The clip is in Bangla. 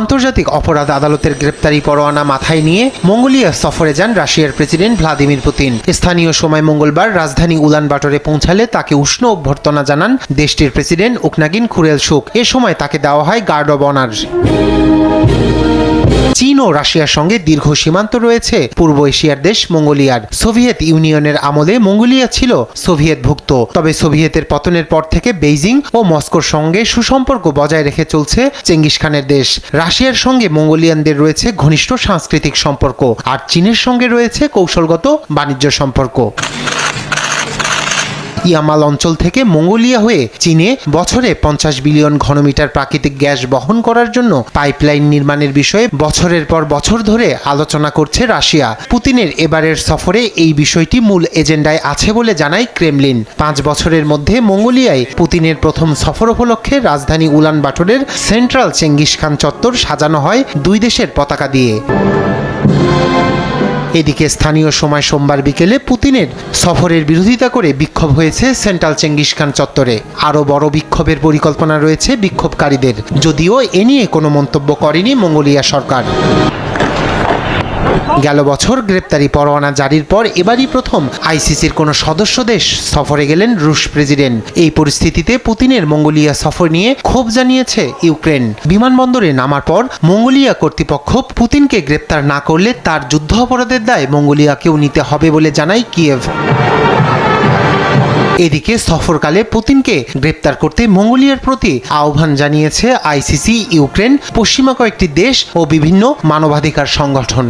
আন্তর্জাতিক অপরাধ আদালতের গ্রেপ্তারি পরোয়ানা মাথায় নিয়ে মঙ্গোলিয়া সফরে যান রাশিয়ার প্রেসিডেন্ট ভ্লাদিমির পুতিন। স্থানীয় সময় মঙ্গলবার রাজধানী উলানবাটরে পৌঁছালে তাকে উষ্ণ অভ্যর্থনা জানান দেশটির প্রেসিডেন্ট উকনাগিন খুরেল শোক এ সময় তাকে দেওয়া হয় গার্ড অব অনার। চীন ও রাশিয়ার সঙ্গে দীর্ঘ সীমান্ত রয়েছে। পূর্ব এশিয়ার দেশ মঙ্গোলিয়ার সোভিয়েত ইউনিয়নের আমলে মঙ্গোলিয়া ছিল সোভিয়েত ভুক্ত তবে সোভিয়েতের পতনের পর থেকে বেইজিং ও মস্কোর সঙ্গে সুসম্পর্ক বজায় রেখে চলছে চেঙ্গিস খানের দেশ। রাশিয়ার সঙ্গে মঙ্গোলিয়ানদের রয়েছে ঘনিষ্ঠ সাংস্কৃতিক সম্পর্ক, আর চীনের সঙ্গে রয়েছে কৌশলগত বাণিজ্য সম্পর্ক। ইয়ামাল অঞ্চল থেকে মঙ্গোলিয়া হয়ে চীনে বছরে পঞ্চাশ বিলিয়ন ঘনমিটার প্রাকৃতিক গ্যাস বহন করার জন্য পাইপলাইন নির্মাণের বিষয়ে বছরের পর বছর ধরে আলোচনা করছে রাশিয়া। পুতিনের এবারের সফরে এই বিষয়টি মূল এজেন্ডায় আছে বলে জানায় ক্রেমলিন। পাঁচ বছরের মধ্যে মঙ্গোলিয়ায় পুতিনের প্রথম সফর উপলক্ষে রাজধানী উলানবাটরের সেন্ট্রাল চেঙ্গিস খান চত্বর সাজানো হয় দুই দেশের পতাকা দিয়ে। এদিকে স্থানীয় সময় সোমবার বিকেলে পুতিনের সফরের বিরোধিতা করে বিক্ষোভ হয়েছে সেন্ট্রাল চেঙ্গিস খান চত্বরে। আরও বড় বিক্ষোভের পরিকল্পনা রয়েছে বিক্ষোভকারীদের। যদিও এ নিয়ে কোনো মন্তব্য করেনি মঙ্গোলিয়া সরকার। গেল বছর গ্রেপ্তারি পরোয়ানা জারির পর এবারই প্রথম আইসিসির কোনো সদস্য দেশ সফরে গেলেন রুশ প্রেসিডেন্ট। এই পরিস্থিতিতে পুতিনের মঙ্গোলিয়া সফর নিয়ে ক্ষোভ জানিয়েছে ইউক্রেন। বিমানবন্দরে নামার পর মঙ্গোলিয়া কর্তৃপক্ষ পুতিনকে গ্রেপ্তার না করলে তার যুদ্ধ অপরাধের দায় মঙ্গোলিয়াকেও নিতে হবে বলে জানায় কিয়েভ। এদিকে সফরকালে পুতিনকে গ্রেপ্তার করতে মঙ্গোলিয়ার প্রতি আহ্বান জানিয়েছে আইসিসি ইউক্রেন, পশ্চিমা কয়েকটি দেশ ও বিভিন্ন মানবাধিকার সংগঠন।